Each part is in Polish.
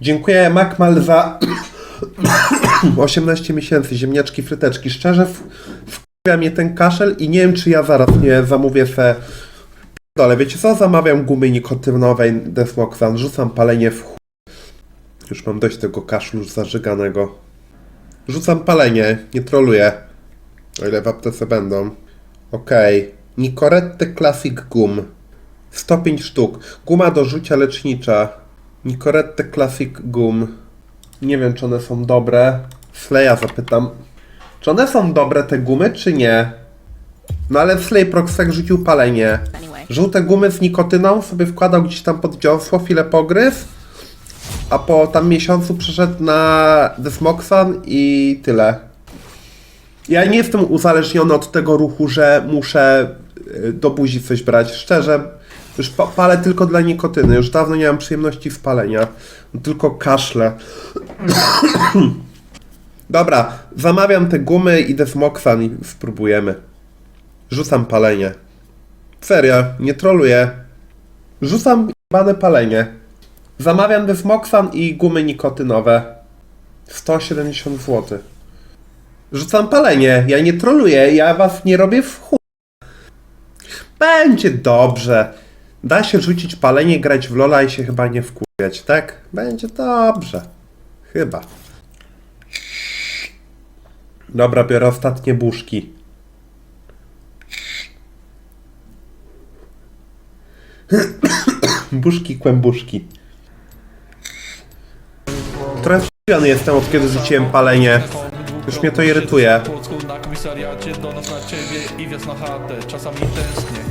Dziękuję Makmal za 18 miesięcy, ziemniaczki, fryteczki. Szczerze, wkurwia mnie ten kaszel i nie wiem, czy ja zaraz nie zamówię se... Ale wiecie co? Zamawiam gumy nikotynowej Desmoxan, rzucam palenie w chuj. Już mam dość tego kaszlu zażyganego. Rzucam palenie, nie troluję. O ile w aptece będą. Okej. Nicorette Classic Gum. 105 sztuk. Guma do rzucia lecznicza. Nicorette Classic Gum. Nie wiem, czy one są dobre. Sleja zapytam. Czy one są dobre, te gumy, czy nie? No ale Slay Proxek rzucił palenie. Żółte gumy z nikotyną sobie wkładał gdzieś tam pod dziąsło, chwilę pogryzł. A po tam miesiącu przeszedł na Desmoxan i tyle. Ja nie jestem uzależniony od tego ruchu, że muszę y, do buzi coś brać. Szczerze, już pa- palę tylko dla nikotyny. Już dawno nie mam przyjemności z palenia. Tylko kaszle. Dobra, zamawiam te gumy, idę Moxan i spróbujemy. Rzucam palenie. Serio, nie troluję. Rzucam jebane palenie. Zamawiam Desmoxan i gumy nikotynowe. 170 zł. Rzucam palenie, ja nie troluję, ja was nie robię w chuj. Będzie dobrze. Da się rzucić palenie, grać w Lola i się chyba nie wkurwiać, tak? Będzie dobrze. Chyba. Dobra, biorę ostatnie buszki. Buszki, kłębuszki. Trochę wkurwiony jestem od kiedy rzuciłem palenie. Już mnie to irytuje. Chatę. Czasami tęsknię.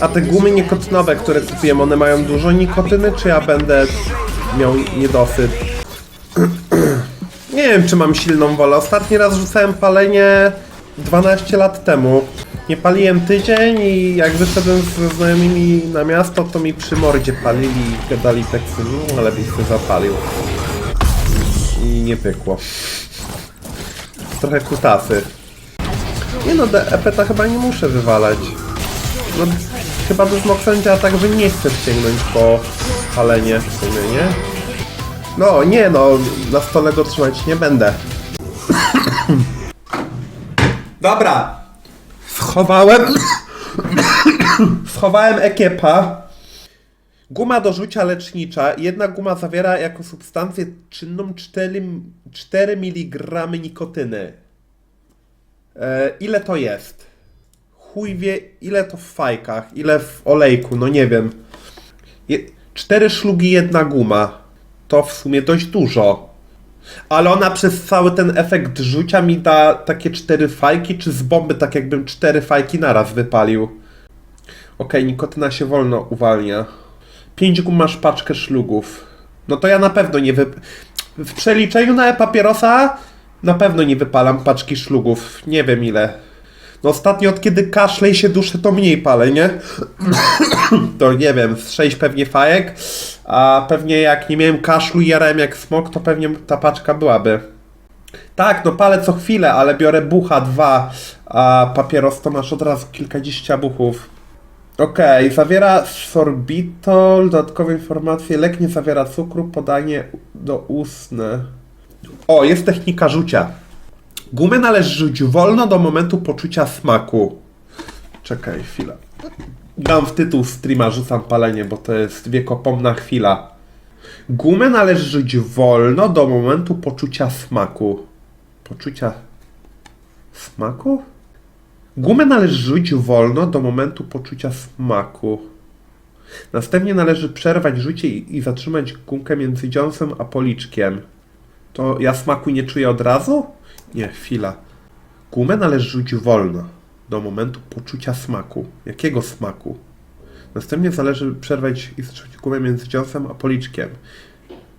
A te gumy nikotynowe, które kupiłem, one mają dużo nikotyny, czy ja będę miał niedosyt? Nie wiem, czy mam silną wolę. Ostatni raz rzucałem palenie 12 lat temu. Nie paliłem tydzień i jak wyszedłem ze znajomymi na miasto, to mi przy mordzie palili i gadali teksty, no ale się zapalił. I nie pykło. Trochę kutasy. Nie no, DEP-ta chyba nie muszę wywalać. No, chyba Smoxen działa tak, że nie chcesz sięgnąć po palenie w sumie, nie? No, nie no, na stole go trzymać nie będę. Dobra. Schowałem... Schowałem ekiepa. Guma do rzucia lecznicza. Jedna guma zawiera jako substancję czynną 4, 4 mg nikotyny. E, ile to jest? Chuj wie, ile to w fajkach, ile w olejku, no nie wiem. Je, cztery szlugi, jedna guma. To w sumie dość dużo. Ale ona przez cały ten efekt rzucia mi da takie cztery fajki, czy z bomby tak jakbym cztery fajki naraz wypalił. Okej, nikotyna się wolno uwalnia. Pięć gum masz paczkę szlugów. No to ja na pewno nie wy... W przeliczeniu na e-papierosa na pewno nie wypalam paczki szlugów. Nie wiem ile. No ostatnio od kiedy kaszle i się duszę, to mniej palę, nie? to nie wiem, z sześć pewnie fajek, a pewnie jak nie miałem kaszlu i jarałem jak smok, to pewnie ta paczka byłaby. Tak, no palę co chwilę, ale biorę bucha dwa, a papieros to masz od razu kilkadziesiąt buchów. Okej, zawiera sorbitol, dodatkowe informacje, lek nie zawiera cukru, podanie do ustne. O, jest technika rzucia. Gumę należy rzucić wolno do momentu poczucia smaku. Czekaj, chwilę. Dam w tytuł streama, rzucam palenie, bo to jest wiekopomna chwila. Gumę należy rzucić wolno do momentu poczucia smaku. Poczucia smaku? Gumę należy rzucić wolno do momentu poczucia smaku. Następnie należy przerwać rzucie i, zatrzymać gumkę między dziąsem a policzkiem. To ja smaku nie czuję od razu? Nie, chwila. Gumę należy rzucić wolno do momentu poczucia smaku. Jakiego smaku? Następnie należy przerwać i zacząć gumę między dziąsem a policzkiem.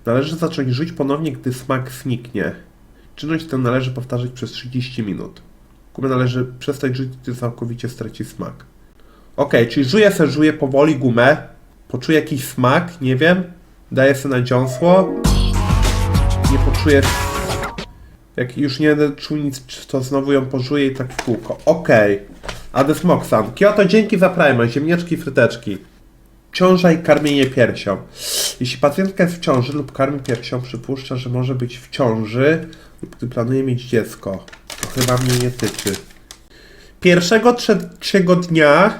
Należy zacząć rzuć ponownie, gdy smak zniknie. Czynność tę należy powtarzać przez 30 minut. Gumę należy przestać rzucić, gdy całkowicie straci smak. Okej, czyli żuję se, żuję powoli gumę, poczuję jakiś smak, nie wiem, daję se na dziąsło, nie poczuję jak już nie będę czuł nic, to znowu ją pożuję i tak w kółko. Okej. Ades Moxan. Dzięki za Prime. Ziemniaczki, fryteczki. Ciąża i karmienie piersią. Jeśli pacjentka jest w ciąży lub karmi piersią, przypuszcza, że może być w ciąży lub gdy planuje mieć dziecko. To chyba mnie nie tyczy. Pierwszego trzeciego dnia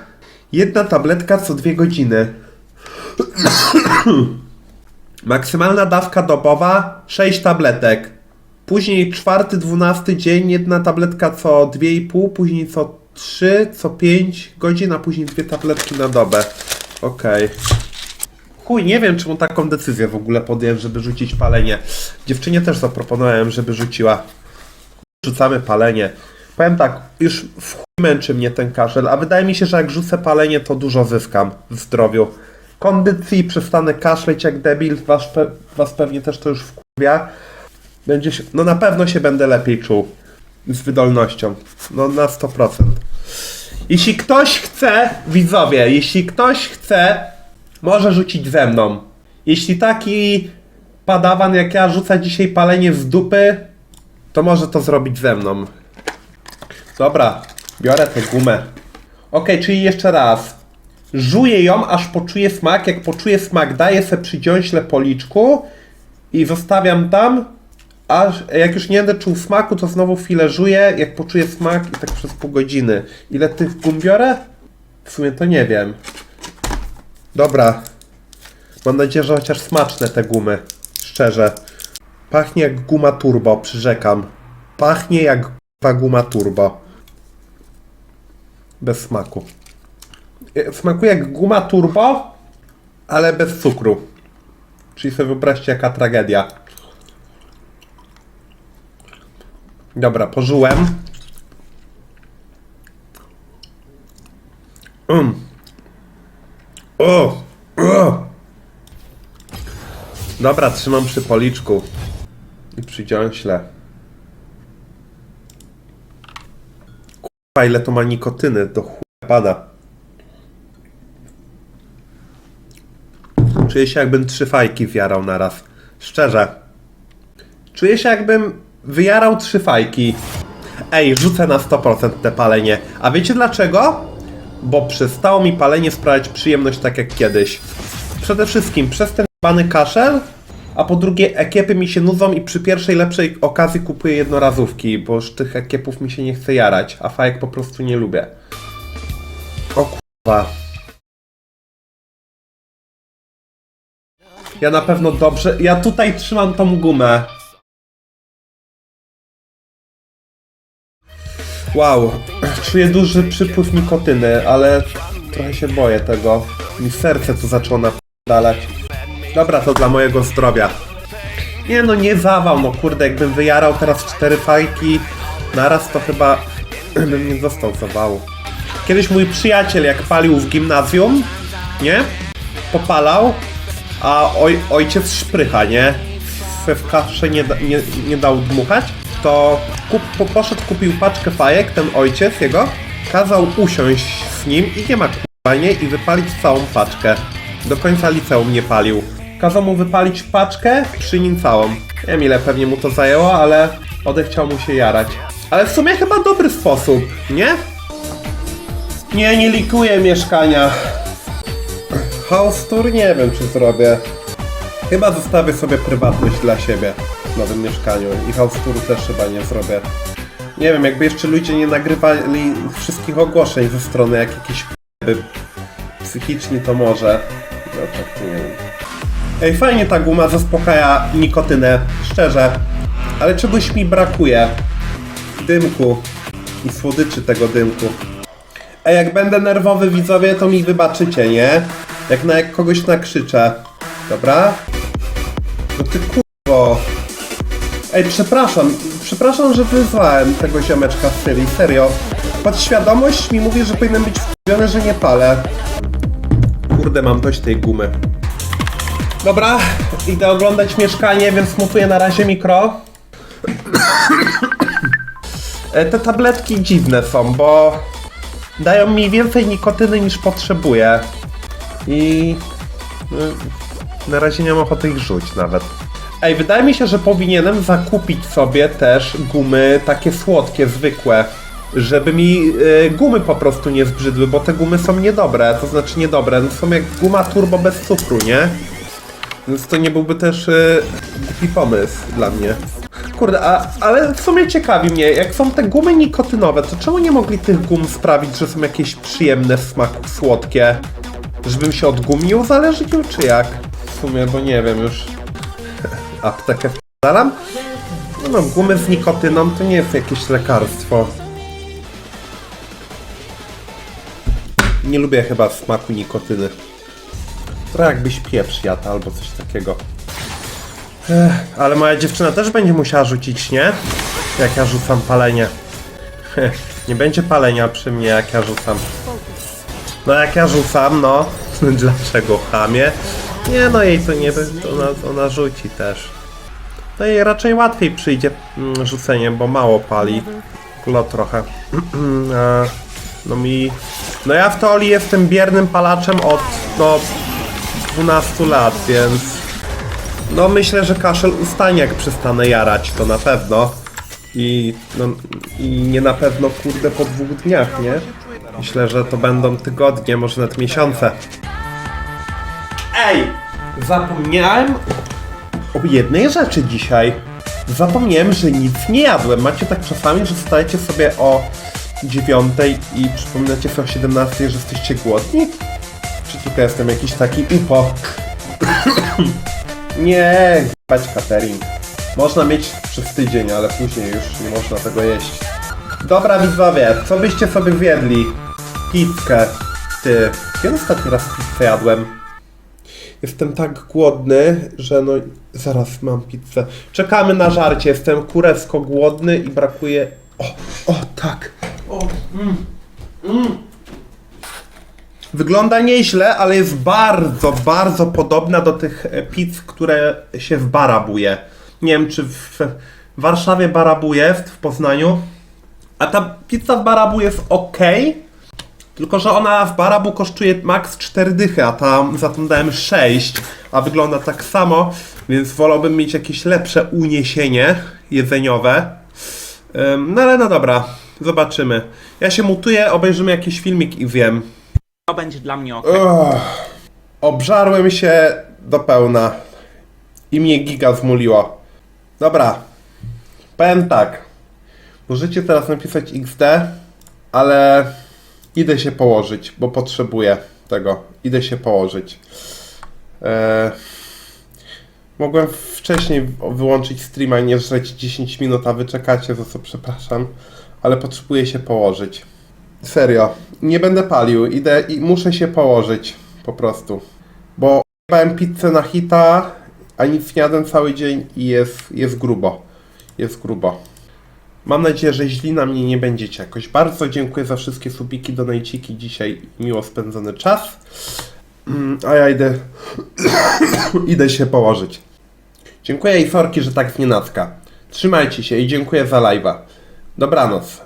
jedna tabletka co dwie godziny. Maksymalna dawka dobowa 6 tabletek. Później czwarty, dwunasty dzień jedna tabletka co 2,5, później co 3, co 5 godzin, a później dwie tabletki na dobę. Okej. Chuj, nie wiem czemu taką decyzję w ogóle podjąłem, żeby rzucić palenie. Dziewczynie też zaproponowałem, żeby rzuciła. Rzucamy palenie. Powiem tak, już w chuj męczy mnie ten kaszel, a wydaje mi się, że jak rzucę palenie, to dużo zyskam w zdrowiu. Kondycji przestanę kaszleć jak debil, was, pe- was pewnie też to już wkurwia. Będzie się, no na pewno się będę lepiej czuł z wydolnością. No na 100%. Jeśli ktoś chce, widzowie, jeśli ktoś chce, może rzucić ze mną. Jeśli taki padawan jak ja rzuca dzisiaj palenie z dupy, to może to zrobić ze mną. Dobra, biorę tę gumę. Ok, czyli jeszcze raz. Żuję ją, aż poczuję smak. Jak poczuję smak, daję se przydziąśle policzku i zostawiam tam, aż jak już nie będę czuł smaku, to znowu chwilę żuję, jak poczuję smak i tak przez pół godziny. Ile tych gum biorę? W sumie to nie wiem. Dobra. Mam nadzieję, że chociaż smaczne te gumy. Szczerze. Pachnie jak guma turbo, przyrzekam. Pachnie jak guma turbo. Bez smaku. E, Smakuje jak guma turbo, ale bez cukru. Czyli sobie wyobraźcie jaka tragedia. Dobra, pożyłem. Mm. O! O! Dobra, trzymam przy policzku. I przy dziąśle. Kurwa, ile to ma nikotyny, do chuja pada. Czuję się jakbym trzy fajki wjarał naraz. Szczerze. Czuję się jakbym wyjarał trzy fajki. Ej, rzucę na 100% te palenie. A wiecie dlaczego? Bo przestało mi palenie sprawiać przyjemność tak jak kiedyś. Przede wszystkim przez ten bany kaszel, a po drugie ekiepy mi się nudzą i przy pierwszej lepszej okazji kupuję jednorazówki, bo już tych ekiepów mi się nie chce jarać, a fajek po prostu nie lubię. O kurwa. Ja na pewno dobrze. Ja tutaj trzymam tą gumę. Wow, czuję duży przypływ nikotyny, ale trochę się boję tego. Mi serce tu zaczęło napadalać. Dobra, to dla mojego zdrowia. Nie no, nie zawał, no kurde, jakbym wyjarał teraz cztery fajki naraz, to chyba bym nie dostał zawału. Kiedyś mój przyjaciel, jak palił w gimnazjum, nie? Popalał, a oj, ojciec szprycha, nie? W, w kasze nie, da- nie, nie dał dmuchać, to kup, po, poszedł, kupił paczkę fajek, ten ojciec jego, kazał usiąść z nim i nie ma kurwa, nie? I wypalić całą paczkę. Do końca liceum nie palił. Kazał mu wypalić paczkę, przy nim całą. Nie wiem ile pewnie mu to zajęło, ale odechciał mu się jarać. Ale w sumie chyba dobry sposób, nie? Nie, nie likuję mieszkania. House tour nie wiem czy zrobię. Chyba zostawię sobie prywatność dla siebie w nowym mieszkaniu i house touru też chyba nie zrobię. Nie wiem, jakby jeszcze ludzie nie nagrywali wszystkich ogłoszeń ze strony jak jakieś p***y psychiczni to może. No tak, nie wiem. Ej, fajnie ta guma zaspokaja nikotynę, szczerze. Ale czegoś mi brakuje. Dymku i słodyczy tego dymku. A jak będę nerwowy widzowie, to mi wybaczycie, nie? Jak na jak kogoś nakrzyczę. Dobra? No ty kurwo. Ej, przepraszam. Przepraszam, że wyzwałem tego ziomeczka w serii. Serio. Podświadomość mi mówi, że powinienem być wkurzony, że nie palę. Kurde, mam dość tej gumy. Dobra, idę oglądać mieszkanie, więc mutuję na razie mikro. E, Te tabletki dziwne są, bo dają mi więcej nikotyny niż potrzebuję. I y, na razie nie mam ochoty ich rzuć nawet. Ej, wydaje mi się, że powinienem zakupić sobie też gumy takie słodkie, zwykłe. żeby mi e, gumy po prostu nie zbrzydły, bo te gumy są niedobre, to znaczy niedobre, no są jak guma turbo bez cukru, nie? Więc to nie byłby też e, głupi pomysł dla mnie. Kurde, a, ale w sumie ciekawi mnie, jak są te gumy nikotynowe, to czemu nie mogli tych gum sprawić, że są jakieś przyjemne w smaku, słodkie? Żebym się od gum nie uzależnił, czy jak? W sumie, bo nie wiem już. Aptekę wdalam? No, no, gumy z nikotyną to nie jest jakieś lekarstwo. Nie lubię chyba smaku nikotyny. Trochę jakbyś pieprz jadł albo coś takiego. Ech, ale moja dziewczyna też będzie musiała rzucić, nie? Jak ja rzucam palenie. Nie będzie palenia przy mnie, jak ja rzucam. No jak ja rzucam, no. Dlaczego chamie? Nie no, jej to nie to ona, ona rzuci też. No jej raczej łatwiej przyjdzie mm, rzucenie, bo mało pali. Glo trochę. A, no mi... No ja w teorii jestem biernym palaczem od, no, 12 lat, więc... No myślę, że kaszel ustanie jak przestanę jarać, to na pewno. I, no, I nie na pewno, kurde, po dwóch dniach, nie? Myślę, że to będą tygodnie, może nawet miesiące. Ej! Zapomniałem o jednej rzeczy dzisiaj. Zapomniałem, że nic nie jadłem. Macie tak czasami, że stajecie sobie o 9 i przypominacie sobie o 17, że jesteście głodni? Czy tylko jestem jakiś taki upo? nie, bać catering. Można mieć przez tydzień, ale później już nie można tego jeść. Dobra widzowie, co byście sobie zjedli? Pizzkę. Ty, kiedy ostatni raz pizzę jadłem? Jestem tak głodny, że no zaraz mam pizzę. Czekamy na żarcie, jestem kurewsko głodny i brakuje... O, o tak. O, mm, mm. Wygląda nieźle, ale jest bardzo, bardzo podobna do tych e, pizz, które się w Barabuje. Nie wiem, czy w Warszawie Barabu jest, w Poznaniu. A ta pizza w Barabu jest ok, tylko że ona w Barabu kosztuje max 4 dychy, a tam za tą dałem 6, a wygląda tak samo, więc wolałbym mieć jakieś lepsze uniesienie jedzeniowe. No ale no dobra, zobaczymy. Ja się mutuję, obejrzymy jakiś filmik i wiem. To będzie dla mnie ok. Ugh. Obżarłem się do pełna. I mnie giga zmuliło. Dobra. Powiem tak. Możecie teraz napisać XD, ale idę się położyć, bo potrzebuję tego. Idę się położyć. Eee, mogłem wcześniej wyłączyć streama nie żreć 10 minut, a wy czekacie, za co przepraszam. Ale potrzebuję się położyć. Serio, nie będę palił, idę i muszę się położyć po prostu. Bo jebałem pizzę na hita, a nic nie jadłem cały dzień i jest, jest grubo. Jest grubo. Mam nadzieję, że źli na mnie nie będziecie jakoś. Bardzo dziękuję za wszystkie subiki, donajciki dzisiaj. Miło spędzony czas. Mm, A ja idę... idę się położyć. Dziękuję i sorki, że tak znienacka. Trzymajcie się i dziękuję za live'a. Dobranoc.